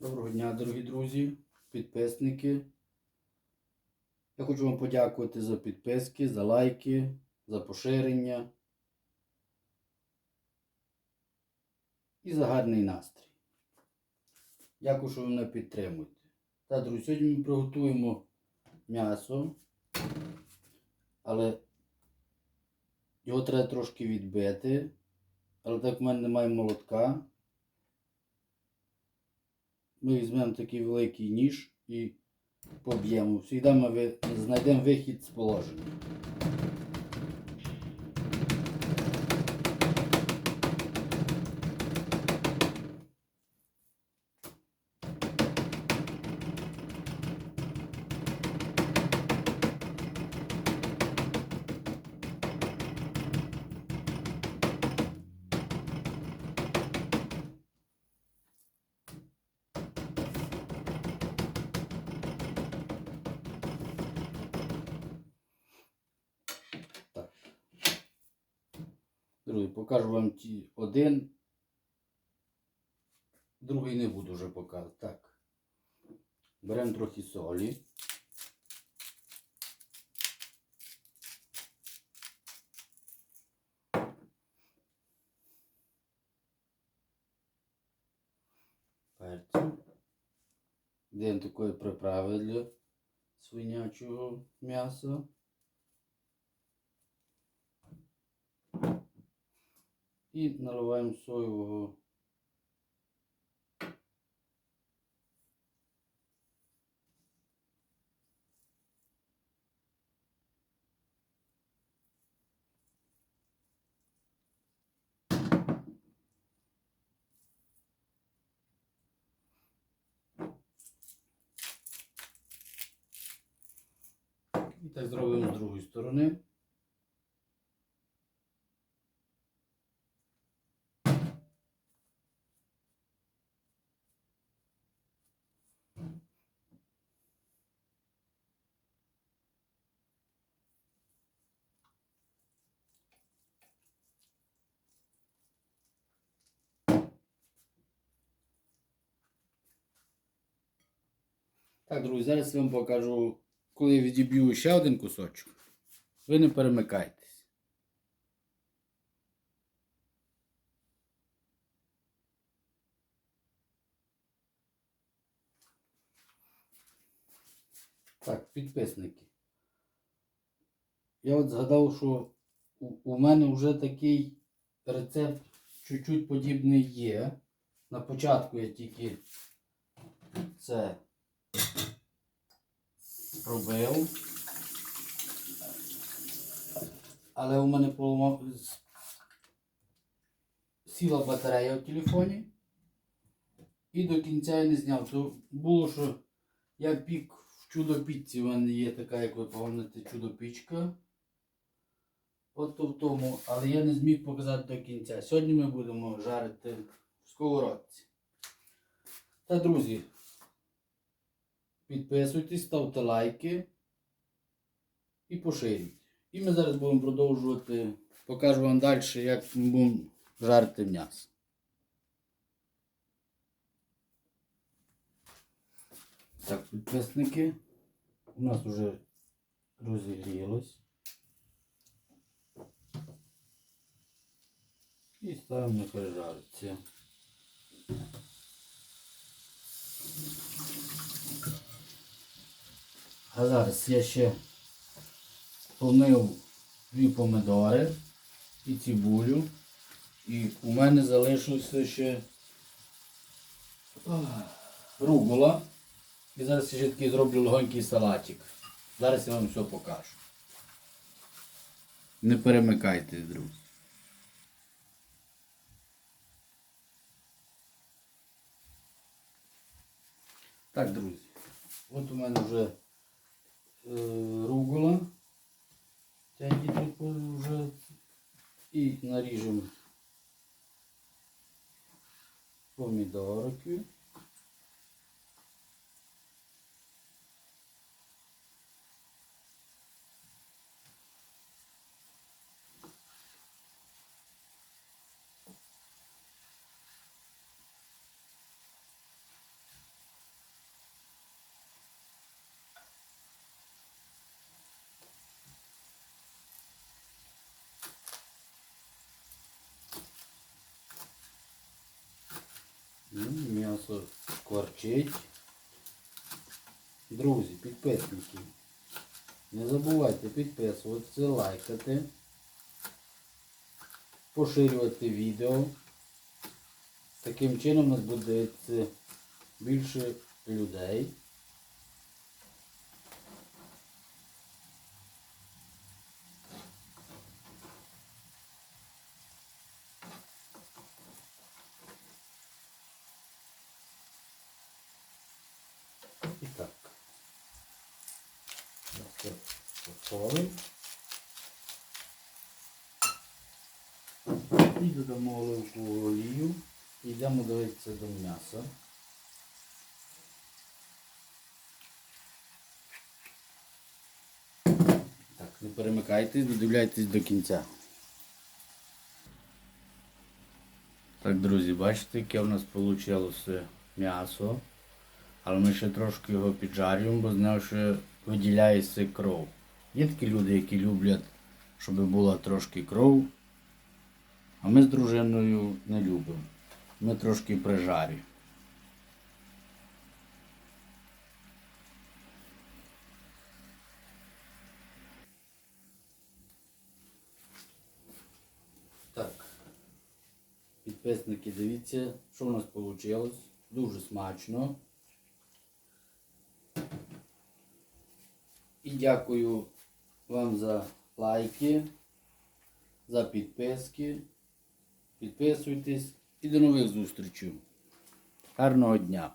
Доброго дня, дорогі друзі, підписники. Я хочу вам подякувати за підписки, за лайки, за поширення і за гарний настрій. Дякую, що ви мене підтримуєте. Та, друзі, сьогодні ми приготуємо м'ясо, але його треба трошки відбити. Але так в мене немає молотка. Ми візьмемо такий великий ніж і поб'ємо. Всі ми знайдемо вихід з положення. Друзі, покажу вам ті один. Другий не буду вже показувати. Так. Беремо трохи солі. Перцю. Такої приправи для свинячого м'яса. І наливаємо соєвого. І так зробимо з другої сторони. Так, друзі, зараз я вам покажу, коли я відіб'ю ще один кусочок. Ви не перемикайтесь. Так, підписники. Я от згадав, що у, мене вже такий рецепт чуть-чуть подібний є. На початку я тільки це робив. Але у мене поламав... сіла батарея в телефоні. І до кінця я не зняв. То було, що я пік в чудо-піці, у мене є така, як ви пам'ятаєте, чудо-пічка. От в тому, але я не зміг показати до кінця. Сьогодні ми будемо жарити в сковородці. Та, друзі, підписуйтесь, ставте лайки і поширюйте. І ми зараз будемо продовжувати. Покажу вам далі, як ми будемо жарити м'ясо. Так, підписники. У нас вже розігрілось. І ставимо нехай А зараз я ще помив дві помидори і цибулю. І у мене залишився ще ругула. І зараз я ще такий зроблю легонький салатик. Зараз я вам все покажу. Не перемикайте, друзі. Так, друзі. От у мене вже ругула. Ця діти вже і наріжемо помідорки. М'ясо кварчить. Друзі, підписники. Не забувайте підписуватися, лайкати, поширювати відео. Таким чином у нас буде більше людей. І так. Це посолимо. І додамо оливкову олію. І йдемо дивитися до м'яса. Так, не перемикайтесь, додивляйтесь до кінця. Так, друзі, бачите, яке в нас вийшло м'ясо. Але ми ще трошки його піджарюємо, бо з ще виділяється кров. Є такі люди, які люблять, щоб була трошки кров. А ми з дружиною не любимо. Ми трошки прижарюємо. Так. Підписники, дивіться, що в нас вийшло. Дуже смачно. І дякую вам за лайки, за підписки. Підписуйтесь і до нових зустрічей. Гарного дня!